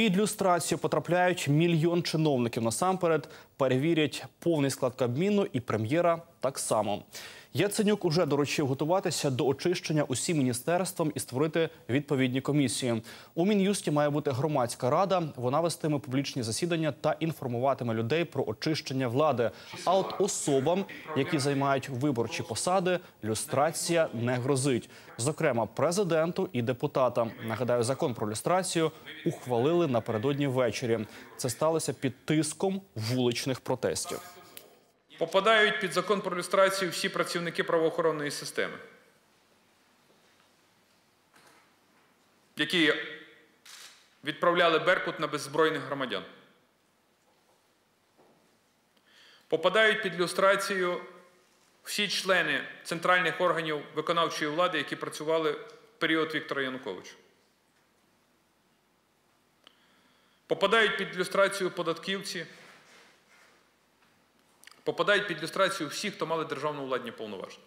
Під люстрацію потрапляють мільйон чиновників. Насамперед перевірять повний склад Кабміну і прем'єра так само. Яценюк уже доручив готуватися до очищення усім міністерствам і створити відповідні комісії. У мін'юсті має бути громадська рада. Вона вестиме публічні засідання та інформуватиме людей про очищення влади. А от особам, які займають виборчі посади, люстрація не грозить. Зокрема, президенту і депутатам. Нагадаю, закон про люстрацію ухвалили напередодні ввечері. Це сталося під тиском вуличних протестів. Попадають під закон про люстрацію всі працівники правоохоронної системи, які відправляли Беркут на беззбройних громадян. Попадають під люстрацію всі члени центральних органів виконавчої влади, які працювали в період Віктора Януковича. Попадають під люстрацію податківці. Попадають під люстрацію всі, хто мали державну владні повноваження.